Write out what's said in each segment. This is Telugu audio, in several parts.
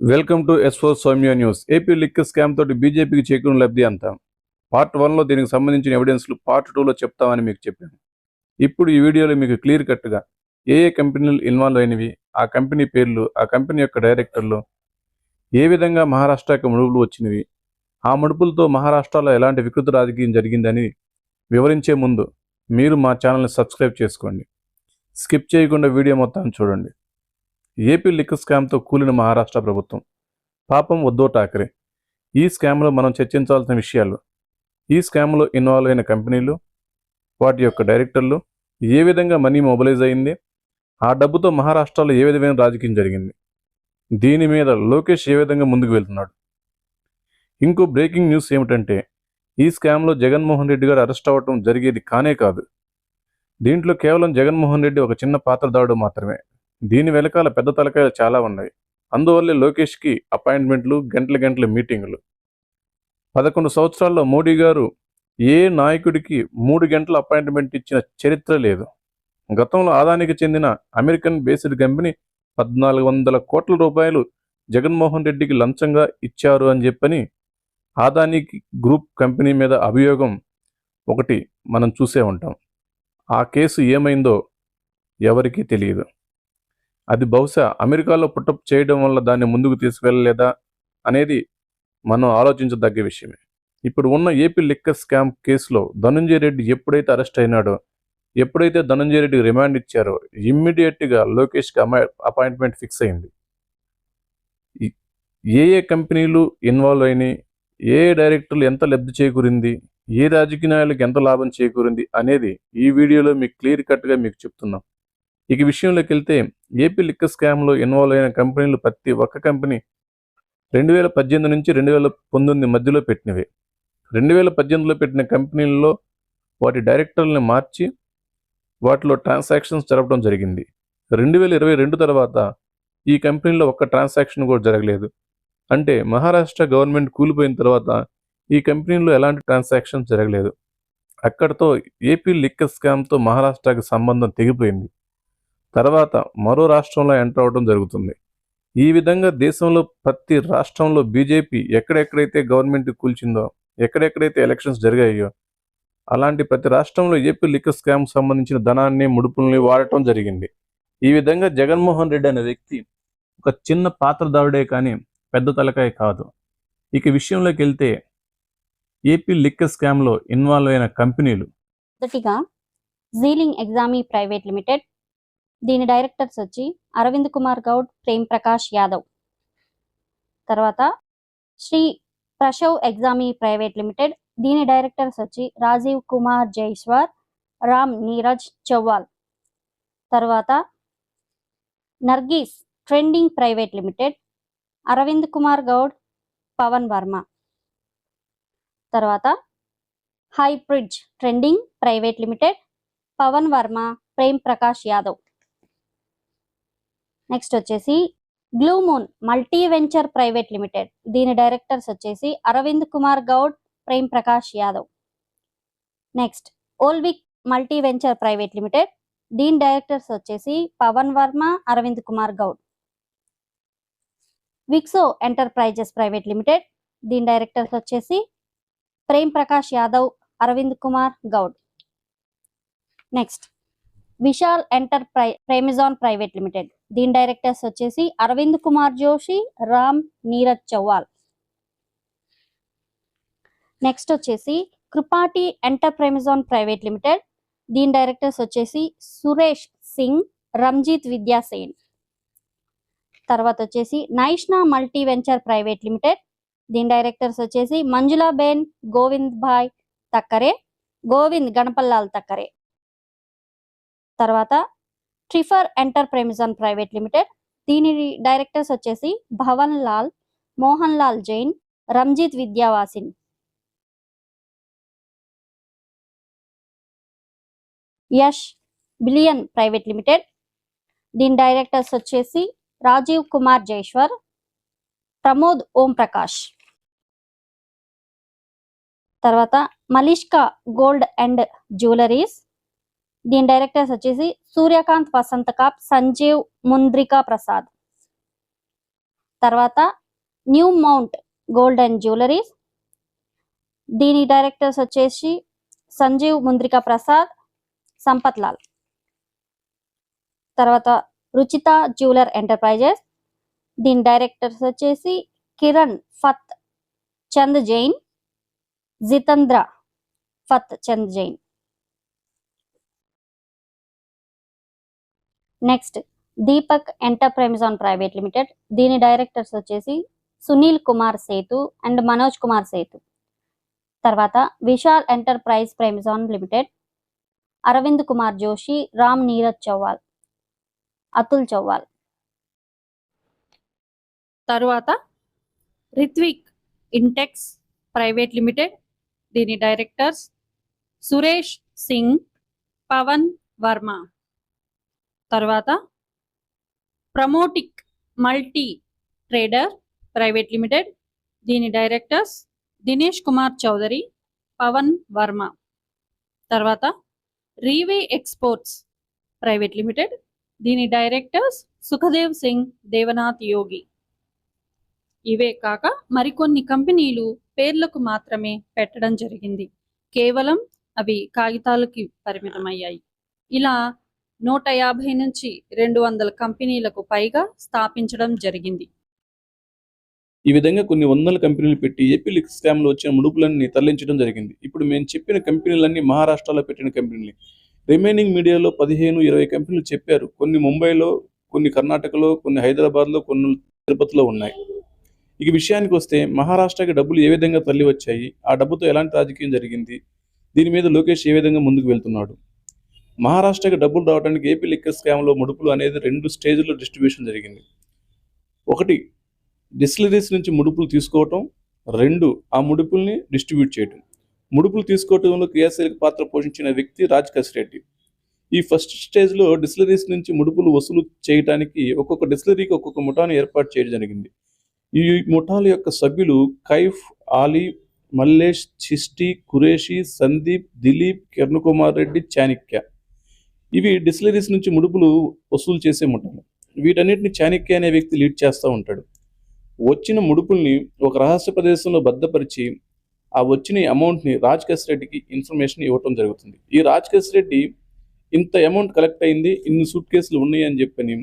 Welcome to S four Soumya news. AP liquor scam తోటి బీజేపీకి చేకూరిన లబ్ధి అంతా? పార్ట్ వన్లో దీనికి సంబంధించిన ఎవిడెన్స్లు పార్ట్ టూలో చెప్తామని మీకు చెప్పాను. ఇప్పుడు ఈ వీడియోలో మీకు క్లియర్ కట్గా ఏ ఏ కంపెనీలు ఇన్వాల్వ్ అయినవి ఆ కంపెనీ పేర్లు ఆ కంపెనీ యొక్క డైరెక్టర్లు ఏ విధంగా మహారాష్ట్రకు ముడుపులు వచ్చినవి ఆ ముడుపులతో మహారాష్ట్రలో ఎలాంటి వికృత రాజకీయం జరిగిందని వివరించే ముందు మీరు మా ఛానల్ని సబ్స్క్రైబ్ చేసుకోండి. స్కిప్ చేయకుండా వీడియో మొత్తం చూడండి. ఏపీ లిక్ స్కామ్తో కూలిన మహారాష్ట్ర ప్రభుత్వం. పాపం ఉద్ధవ్ ఠాకరే. ఈ స్కామ్లో మనం చర్చించాల్సిన విషయాలు. ఈ స్కామ్లో ఇన్వాల్వ్ అయిన కంపెనీలు వాటి యొక్క డైరెక్టర్లు ఏ విధంగా మనీ మొబిలైజ్ అయింది ఆ డబ్బుతో మహారాష్ట్రలో ఏ విధమైన రాజకీయం జరిగింది. దీని మీద లోకేష్ ఏ విధంగా ముందుకు వెళ్తున్నాడు. ఇంకో బ్రేకింగ్ న్యూస్ ఏమిటంటే ఈ స్కామ్లో జగన్మోహన్ రెడ్డి గారు అరెస్ట్ అవ్వటం జరిగేది కానే కాదు. దీంట్లో కేవలం జగన్మోహన్ రెడ్డి ఒక చిన్న పాత్రదారుడు మాత్రమే. దీని వెనకాల పెద్ద తలకాయలు చాలా ఉన్నాయి. అందువల్లే లోకేష్కి అపాయింట్మెంట్లు గంటల గంటల మీటింగులు. పదకొండు సంవత్సరాల్లో మోడీ గారు ఏ నాయకుడికి మూడు గంటల అపాయింట్మెంట్ ఇచ్చిన చరిత్ర లేదు. గతంలో ఆదానికి చెందిన అమెరికన్ బేస్డ్ కంపెనీ పద్నాలుగు వందల కోట్ల రూపాయలు జగన్మోహన్ రెడ్డికి లంచంగా ఇచ్చారు అని చెప్పని ఆదానికి గ్రూప్ కంపెనీ మీద అభియోగం ఒకటి మనం చూసే ఉంటాం. ఆ కేసు ఏమైందో ఎవరికీ తెలియదు. అది బహుశా అమెరికాలో పుట్టప్ చేయడం వల్ల దాన్ని ముందుకు తీసుకెళ్ళలేదా అనేది మనం ఆలోచించదగ్గ విషయమే. ఇప్పుడు ఉన్న ఏపీ లిక్కర్ స్కామ్ కేసులో ధనుంజయ రెడ్డి ఎప్పుడైతే అరెస్ట్ అయినాడో ఎప్పుడైతే ధనుంజయ రెడ్డికి రిమాండ్ ఇచ్చారో ఇమ్మీడియట్గా లోకేష్కి అపాయింట్మెంట్ ఫిక్స్ అయింది. ఏ ఏ కంపెనీలు ఇన్వాల్వ్ అయినాయి ఏ ఏ డైరెక్టర్లు ఎంత లబ్ధి చేకూరింది ఏ రాజకీయ నాయకులకు ఎంత లాభం చేకూరింది అనేది ఈ వీడియోలో మీకు క్లియర్ కట్గా మీకు చెప్తున్నాం. ఇక విషయంలోకి వెళ్తే ఏపీ లిక్కర్ స్కామ్లో ఇన్వాల్వ్ అయిన కంపెనీలు ప్రతి ఒక్క కంపెనీ రెండు వేల పద్దెనిమిది నుంచి రెండు వేల పంతొమ్మిది మధ్యలో పెట్టినవి. రెండు వేల పద్దెనిమిదిలో పెట్టిన కంపెనీల్లో వాటి డైరెక్టర్లను మార్చి వాటిలో ట్రాన్సాక్షన్స్ జరపడం జరిగింది. రెండు వేల ఇరవై రెండు తర్వాత ఈ కంపెనీలో ఒక్క ట్రాన్సాక్షన్ కూడా జరగలేదు. అంటే మహారాష్ట్ర గవర్నమెంట్ కూలిపోయిన తర్వాత ఈ కంపెనీలో ఎలాంటి ట్రాన్సాక్షన్ జరగలేదు. అక్కడితో ఏపీ లిక్కర్ స్కామ్తో మహారాష్ట్రకి సంబంధం తెగిపోయింది. తర్వాత మరో రాష్ట్రంలో ఎంటర్ అవడం జరుగుతుంది. ఈ విధంగా దేశంలో ప్రతి రాష్ట్రంలో బీజేపీ ఎక్కడెక్కడైతే గవర్నమెంట్ కూల్చిందో ఎక్కడెక్కడైతే ఎలక్షన్స్ జరిగాయో అలాంటి ప్రతి రాష్ట్రంలో ఏపీ లిక్కర్ స్కామ్ సంబంధించిన ధనాన్ని ముడుపుల్ని వాడటం జరిగింది. ఈ విధంగా జగన్మోహన్ రెడ్డి అనే వ్యక్తి ఒక చిన్న పాత్రదారుడే కానీ పెద్ద తలకాయ కాదు. ఇక విషయంలోకి వెళ్తే ఏపీ లిక్కర్ స్కామ్లో ఇన్వాల్వ్ అయిన కంపెనీలు మొదటిగా జీలింగ్ ఎగ్జామీ ప్రైవేట్ లిమిటెడ్ దీని డైరెక్టర్స్ వచ్చి అరవింద్ కుమార్ గౌడ్ ప్రేమ్ ప్రకాష్ యాదవ్. తర్వాత శ్రీ ప్రశవ్ ఎగ్జామీ ప్రైవేట్ లిమిటెడ్ దీని డైరెక్టర్స్ వచ్చి రాజీవ్ కుమార్ జైస్వార్ రామ్ నీరజ్ చౌవాల్ తర్వాత Nargis trending private limited Arvind Kumar Goud Pavan Varma. తర్వాత Highbridge trending private limited Pavan Varma Prem Prakash Yadav. Next వచ్చేసి గ్లూమూన్ మల్టీ వెంచర్ ప్రైవేట్ లిమిటెడ్. దీని డైరెక్టర్స్ వచ్చేసి Arvind Kumar Goud Prem Prakash Yadav. Next ఓల్విక్ multi venture private limited. దీని డైరెక్టర్స్ వచ్చేసి పవన్ వర్మ అరవింద్ కుమార్ గౌడ్. విక్సో ఎంటర్ప్రైజెస్ ప్రైవేట్ లిమిటెడ్. దీని డైరెక్టర్స్ వచ్చేసి ప్రేమ్ ప్రకాష్ యాదవ్ అరవింద్ కుమార్ గౌడ్. నెక్స్ట్ విశాల్ ఎంటర్ప్రై ప్రేమిజాన్ ప్రైవేట్ లిమిటెడ్. దీని డైరెక్టర్స్ వచ్చేసి అరవింద్ కుమార్ జోషి రామ్ నీరజ్ చౌవాల్ నెక్స్ట్ వచ్చేసి కృపాటి ఎంటర్ప్రైమిజాన్ ప్రైవేట్ లిమిటెడ్. దీని డైరెక్టర్స్ వచ్చేసి సురేష్ సింగ్ రంజిత్ విద్యాసేన్ తర్వాత వచ్చేసి నైష్నా మల్టీ వెంచర్ ప్రైవేట్ లిమిటెడ్. దీని డైరెక్టర్స్ వచ్చేసి మంజులాబేన్ గోవింద్ భాయ్ తక్కరే గోవింద్ గణపల్లాల్ తక్కరే. తర్వాత ట్రిఫర్ ఎంటర్ప్రైమిజన్ ప్రైవేట్ లిమిటెడ్. దీని డైరెక్టర్స్ వచ్చేసి Bhavan Lal Mohan Lal Jain Ranjit విద్యావాసిన్. Yash billion private limited. దీని డైరెక్టర్స్ వచ్చేసి రాజీవ్ కుమార్ జైశ్వర్ ప్రమోద్ ఓం ప్రకాష్. తర్వాత మలిష్కా గోల్డ్ అండ్ జ్యువెలరీస్ దీని డైరెక్టర్స్ వచ్చేసి సూర్యకాంత్ వసంత కాప్ సంజీవ్ ముంద్రికా ప్రసాద్. తర్వాత new mount gold and jewelleries. దీని డైరెక్టర్స్ వచ్చేసి సంజీవ్ ముంద్రికా ప్రసాద్ సంపత్ లాల్. తర్వాత రుచిత జ్యువెలర్ ఎంటర్ప్రైజెస్. దీని డైరెక్టర్స్ వచ్చేసి కిరణ్ ఫత్ చంద్ జైన్ జితంద్ర ఫత్ చంద్ జైన్. నెక్స్ట్ దీపక్ ఎంటర్ప్రైజాన్ ప్రైవేట్ లిమిటెడ్ దీని డైరెక్టర్స్ వచ్చేసి సునీల్ కుమార్ సేతు అండ్ మనోజ్ కుమార్ సేతు. తర్వాత విశాల్ ఎంటర్ప్రైజ్ ప్రైమిజాన్ లిమిటెడ్ అరవింద్ కుమార్ జోషి రామ్ నీరజ్ చౌవాల్ అతుల్ చౌవాల్ తరువాత రిత్విక్ ఇంటెక్స్ ప్రైవేట్ లిమిటెడ్ దీని డైరెక్టర్స్ సురేష్ సింగ్ పవన్ వర్మ. తర్వాత ప్రమోటిక్ మల్టీ ట్రేడర్ ప్రైవేట్ లిమిటెడ్ దీని డైరెక్టర్స్ దినేష్ కుమార్ చౌదరి పవన్ వర్మ. తర్వాత రీవే ఎక్స్పోర్ట్స్ ప్రైవేట్ లిమిటెడ్ దీని డైరెక్టర్స్ సుఖదేవ్ సింగ్ దేవనాథ్ యోగి. ఇవే కాక మరికొన్ని కంపెనీలు పేర్లకు మాత్రమే పెట్టడం జరిగింది. కేవలం అవి కాగితాలకి పరిమితమయ్యాయి. ఇలా నూట యాభై నుంచి రెండు వందల కంపెనీలకు పైగా స్థాపించడం జరిగింది. ఈ విధంగా కొన్ని వందల కంపెనీలు పెట్టి ఏపీ లిక్ స్కామ్లో వచ్చిన ముడుపులన్నీ తరలించడం జరిగింది. ఇప్పుడు మేము చెప్పిన కంపెనీలన్నీ మహారాష్ట్రలో పెట్టిన కంపెనీలు. రిమైనింగ్ మీడియాలో పదిహేను ఇరవై కంపెనీలు చెప్పారు. కొన్ని ముంబైలో కొన్ని కర్ణాటకలో కొన్ని హైదరాబాద్లో కొన్ని తిరుపతిలో ఉన్నాయి. ఇక విషయానికి వస్తే మహారాష్ట్రకి డబ్బులు ఏ విధంగా తరలి వచ్చాయి ఆ డబ్బుతో ఎలాంటి రాజకీయం జరిగింది? దీని మీద లోకేష్ ఏ విధంగా ముందుకు వెళ్తున్నాడు? మహారాష్ట్రకి డబ్బులు రావడానికి ఏపీ లిక్కర్ స్కామ్లో ముడుపులు అనేది రెండు స్టేజ్లో డిస్ట్రిబ్యూషన్ జరిగింది. ఒకటి డిస్టిలరీస్ నుంచి ముడుపులు తీసుకోవటం. రెండు ఆ ముడుపుల్ని డిస్ట్రిబ్యూట్ చేయటం. ముడుపులు తీసుకోవటంలో క్రియాశీలక పాత్ర పోషించిన వ్యక్తి రాజ్ రెడ్డి. ఈ ఫస్ట్ స్టేజ్లో డిస్టిలరీస్ నుంచి ముడుపులు వసూలు చేయడానికి ఒక్కొక్క డిస్టిలరీకి ఒక్కొక్క ముఠాను ఏర్పాటు చేయడం జరిగింది. ఈ ముఠాల యొక్క సభ్యులు కైఫ్ ఆలీ మల్లేష్ చిష్టి కురేషి సందీప్ దిలీప్ కిరణ్ కుమార్ రెడ్డి చాణిక్య. ఇవి డిస్టిలరీస్ నుంచి ముడుపులు వసూలు చేసే ముఠాలు. వీటన్నిటిని చాణిక్య అనే వ్యక్తి లీడ్ చేస్తూ ఉంటాడు. వచ్చిన ముడుపుల్ని ఒక రహస్య ప్రదేశంలో భద్రపరిచి ఆ వచ్చిన అమౌంట్ని రాజ్ రెడ్డికి ఇన్ఫర్మేషన్ ఇవ్వటం జరుగుతుంది. ఈ రాజ్ రెడ్డి ఇంత అమౌంట్ కలెక్ట్ అయింది ఇన్ని సూట్ కేసులు ఉన్నాయి అని చెప్పని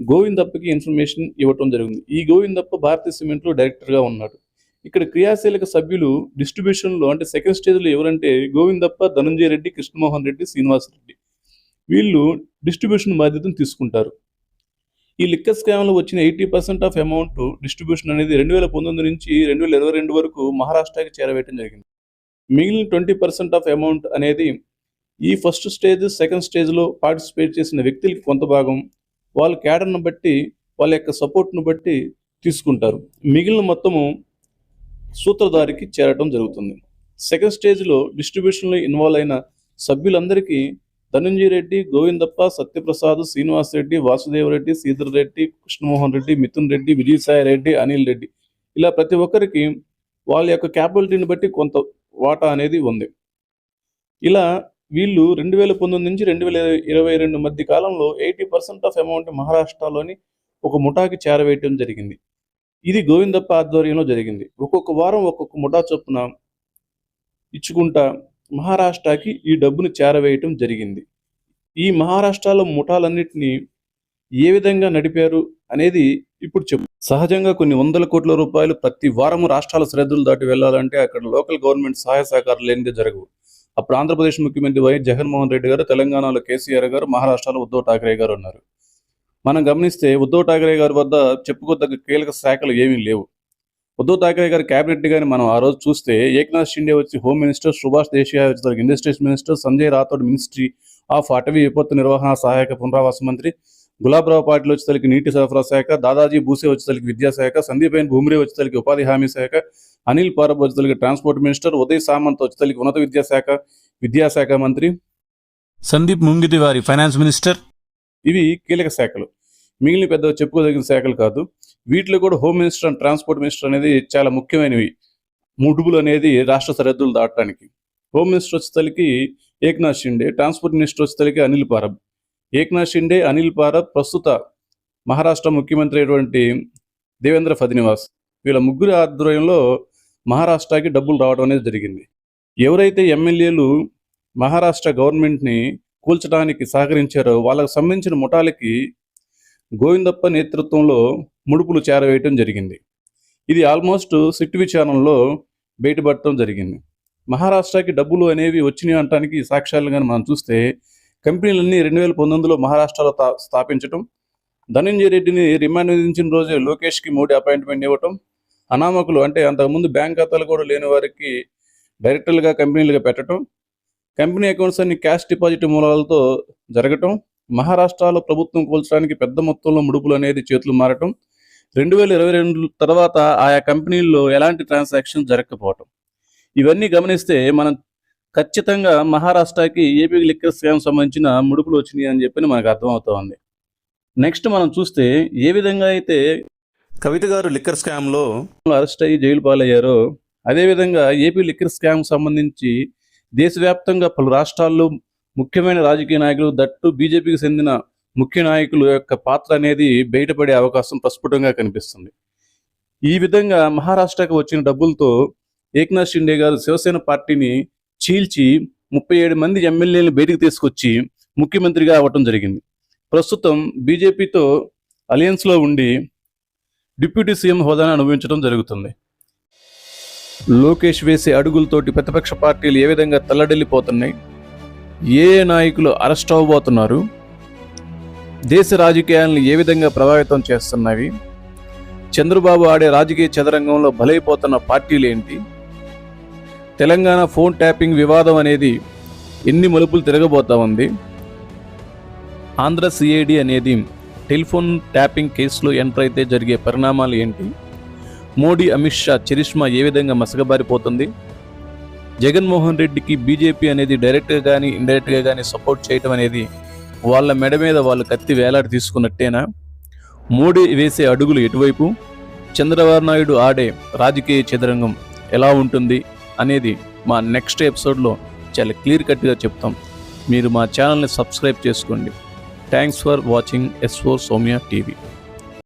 గోవిందప్పకి ఇన్ఫర్మేషన్ ఇవ్వటం జరిగింది ఈ గోవిందప్ప భారతీయ సిమెంట్లో డైరెక్టర్గా ఉన్నాడు. ఇక్కడ క్రియాశీలక సభ్యులు డిస్ట్రిబ్యూషన్లో అంటే సెకండ్ స్టేజ్లో ఎవరంటే గోవిందప్ప ధనంజయ రెడ్డి కృష్ణమోహన్ రెడ్డి శ్రీనివాస్ రెడ్డి. వీళ్ళు డిస్ట్రిబ్యూషన్ బాధ్యతను తీసుకుంటారు. ఈ లిక్కర్ స్కామ్లో వచ్చిన eighty percent of amount distribution అనేది రెండు వేల పంతొమ్మిది నుంచి రెండు వేల ఇరవై రెండు వరకు మహారాష్ట్రకి చేరవేయడం జరిగింది. మిగిలిన ట్వంటీ పర్సెంట్ ఆఫ్ అమౌంట్ అనేది ఈ ఫస్ట్ స్టేజ్ సెకండ్ స్టేజ్లో పార్టిసిపేట్ చేసిన వ్యక్తులకి కొంత భాగం వాళ్ళ క్యాడర్ను బట్టి వాళ్ళ యొక్క సపోర్ట్ను బట్టి తీసుకుంటారు. మిగిలిన మొత్తము సూత్రధారికి చేరటం జరుగుతుంది. సెకండ్ స్టేజ్లో డిస్ట్రిబ్యూషన్లో ఇన్వాల్వ్ అయిన సభ్యులందరికీ ధనంజయ రెడ్డి గోవిందప్ప సత్యప్రసాద్ శ్రీనివాస్ రెడ్డి వాసుదేవ్ రెడ్డి శ్రీధర్ రెడ్డి కృష్ణమోహన్ రెడ్డి మిథున్ రెడ్డి విజయసాయి రెడ్డి అనిల్ రెడ్డి. ఇలా ప్రతి ఒక్కరికి వాళ్ళ యొక్క క్యాపబిలిటీని బట్టి కొంత వాటా అనేది ఉంది. ఇలా వీళ్ళు రెండు వేల పంతొమ్మిది నుంచి రెండు వేల ఇరవై రెండు మధ్య కాలంలో ఎయిటీ పర్సెంట్ ఆఫ్ అమౌంట్ మహారాష్ట్రలోని ఒక ముఠాకి చేరవేయటం జరిగింది. ఇది గోవిందప్ప ఆధ్వర్యంలో జరిగింది. ఒక్కొక్క వారం ఒక్కొక్క ముఠా చొప్పున ఇచ్చుకుంటా మహారాష్ట్రకి ఈ డబ్బును చేరవేయటం జరిగింది. ఈ మహారాష్ట్రలో ముఠాలన్నింటినీ ఏ విధంగా నడిపారు అనేది ఇప్పుడు చెప్పు. సహజంగా కొన్ని వందల కోట్ల రూపాయలు ప్రతి వారము రాష్ట్రాల సరిహద్దులు దాటి వెళ్ళాలంటే అక్కడ లోకల్ గవర్నమెంట్ సహాయ సహకారాలు లేనిదే జరగవు. అప్పుడు ఆంధ్రప్రదేశ్ ముఖ్యమంత్రి వైఎస్ జగన్మోహన్ రెడ్డి గారు తెలంగాణలో కేసీఆర్ గారు మహారాష్ట్రలో ఉద్ధవ్ ఠాకరే గారు ఉన్నారు. మనం గమనిస్తే ఉద్ధవ్ ఠాకరే గారి వద్ద చెప్పుకోదగ్గ కీలక శాఖలు ఏమీ లేవు. ఉద్ధవ్ ఠాకరే గారి క్యాబినెట్ గాని మనం ఆ రోజు చూస్తే ఏక్నాథ్ షిండే వచ్చి హోమ్ మినిస్టర్ సుభాష్ దేశియా వచ్చి industries minister Sanjay Rathod ministry of అటవీ విపత్తు నిర్వహణ సహాయక పునరావాస మంత్రి గులాబరావు పాటిల్ వచ్చేసరికి నీటి సరఫరా శాఖ దాదాజీ భూసే వచ్చేసరికి విద్యాశాఖ సందీప్ భూమిరే వచ్చేసరికి ఉపాధి హామీ శాఖ అనిల్ పారబ్ వచ్చేసరికి ట్రాన్స్పోర్ట్ మినిస్టర్ ఉదయ్ సామంత్ వచ్చేసరికి ఉన్నత విద్యాశాఖ విద్యాశాఖ మంత్రి. సందీప్ ముంగిటి వారి ఫైనాన్స్ మినిస్టర్. ఇవి కీలక శాఖలు. మిగిలిన పెద్ద చెప్పుకోదగిన శాఖలు కాదు. వీటిలో కూడా home minister and transport minister అనేది చాలా ముఖ్యమైనవి. ముడుపులు అనేది రాష్ట్ర సరిహద్దులు దాటడానికి. హోమ్ మినిస్టర్ వచ్చేసరికి ఏక్నాథ్ షిండే ట్రాన్స్పోర్ట్ మినిస్టర్ వచ్చేసరికి అనిల్ పారబ్. ఏక్నాథ్ షిండే అనిల్ పారబ్ ప్రస్తుత మహారాష్ట్ర ముఖ్యమంత్రి అయినటువంటి దేవేంద్ర ఫడ్నివాస్ వీళ్ళ ముగ్గురు ఆధ్వర్యంలో మహారాష్ట్రకి డబ్బులు రావడం అనేది జరిగింది. ఎవరైతే ఎమ్మెల్యేలు మహారాష్ట్ర గవర్నమెంట్ని కూల్చడానికి సహకరించారో వాళ్ళకు సంబంధించిన ముఠాలకి గోవిందప్ప నేతృత్వంలో ముడుపులు చేరవేయటం జరిగింది. ఇది ఆల్మోస్ట్ సిట్వి ఛానల్లో బయటపడటం జరిగింది. మహారాష్ట్రకి డబ్బులు అనేవి వచ్చినాయి అనటానికి సాక్ష్యాలుగా మనం చూస్తే కంపెనీలన్నీ రెండు వేల పంతొమ్మిదిలో మహారాష్ట్రలో తా- స్థాపించడం ధనంజయ రెడ్డిని రిమాండ్ విధించిన రోజే లోకేష్కి మోడీ అపాయింట్మెంట్ ఇవ్వటం అనామకులు అంటే అంతకుముందు బ్యాంక్ ఖాతాలు కూడా లేని వారికి డైరెక్టర్లుగా కంపెనీలుగా పెట్టడం కంపెనీ అకౌంట్స్ అన్ని క్యాష్ డిపాజిట్ మూలాలతో జరగటం మహారాష్ట్రలో ప్రభుత్వం కూల్చడానికి పెద్ద మొత్తంలో ముడుపులు అనేది చేతులు మారటం రెండు వేల ఇరవై రెండు తర్వాత ఆయా కంపెనీల్లో ఎలాంటి ట్రాన్సాక్షన్ జరగకపోవటం. ఇవన్నీ గమనిస్తే మనం ఖచ్చితంగా మహారాష్ట్రకి ఏపీ లిక్కర్ స్కామ్ సంబంధించిన ముడుపులు వచ్చినాయి అని చెప్పి మనకు అర్థమవుతోంది నెక్స్ట్ మనం చూస్తే ఏ విధంగా అయితే కవిత గారు లిక్కర్ స్కామ్లో అరెస్ట్ అయ్యి జైలు పాలయ్యారో అదేవిధంగా ఏపీ లిక్కర్ స్కామ్ సంబంధించి దేశవ్యాప్తంగా పలు రాష్ట్రాల్లో ముఖ్యమైన రాజకీయ నాయకులు దట్టు బీజేపీకి చెందిన ముఖ్య నాయకుల యొక్క పాత్ర అనేది బయటపడే అవకాశం ప్రస్ఫుటంగా కనిపిస్తుంది. ఈ విధంగా మహారాష్ట్రకు వచ్చిన డబ్బులతో ఏక్నాథ్ షిండే గారు శివసేన పార్టీని చీల్చి ముప్పై ఏడు మంది ఎమ్మెల్యేలను బయటికి తీసుకొచ్చి ముఖ్యమంత్రిగా అవ్వటం జరిగింది. ప్రస్తుతం బీజేపీతో అలయన్స్లో ఉండి డిప్యూటీ సీఎం హోదాను అనుభవించడం జరుగుతుంది. లోకేష్ వేసే అడుగులతోటి ప్రతిపక్ష పార్టీలు ఏ విధంగా తల్లడిల్లిపోతున్నాయి? ఏ నాయకులు అరెస్ట్ అవ్వబోతున్నారు? దేశ రాజకీయాలను ఏ విధంగా ప్రభావితం చేస్తున్నవి చంద్రబాబు ఆడే రాజకీయ చదరంగంలో బలైపోతున్న పార్టీలు ఏంటి? తెలంగాణ ఫోన్ ట్యాపింగ్ వివాదం అనేది ఎన్ని మలుపులు తిరగబోతా ఉంది? ఆంధ్ర సిఐడి అనేది టెలిఫోన్ ట్యాపింగ్ కేసులో ఎంటర్ అయితే జరిగే పరిణామాలు ఏంటి? మోడీ అమిత్ షా చరిష్మా ఏ విధంగా మసగబారిపోతుంది జగన్మోహన్ రెడ్డికి బీజేపీ అనేది డైరెక్ట్గా కానీ ఇండైరెక్ట్గా కానీ సపోర్ట్ చేయటం అనేది వాళ్ళ మెడ మీద వాళ్ళు కత్తి వేలాడి తీసుకున్నట్టేనా? మోడీ వేసే అడుగులు ఎటువైపు? చంద్రబాబు నాయుడు ఆడే రాజకీయ చదరంగం ఎలా ఉంటుంది అనేది మా నెక్స్ట్ ఎపిసోడ్లో చాలా క్లియర్ కట్గా చెప్తాం. మీరు మా ఛానల్ని సబ్స్క్రైబ్ చేసుకోండి. Thanks for watching S four Soumya TV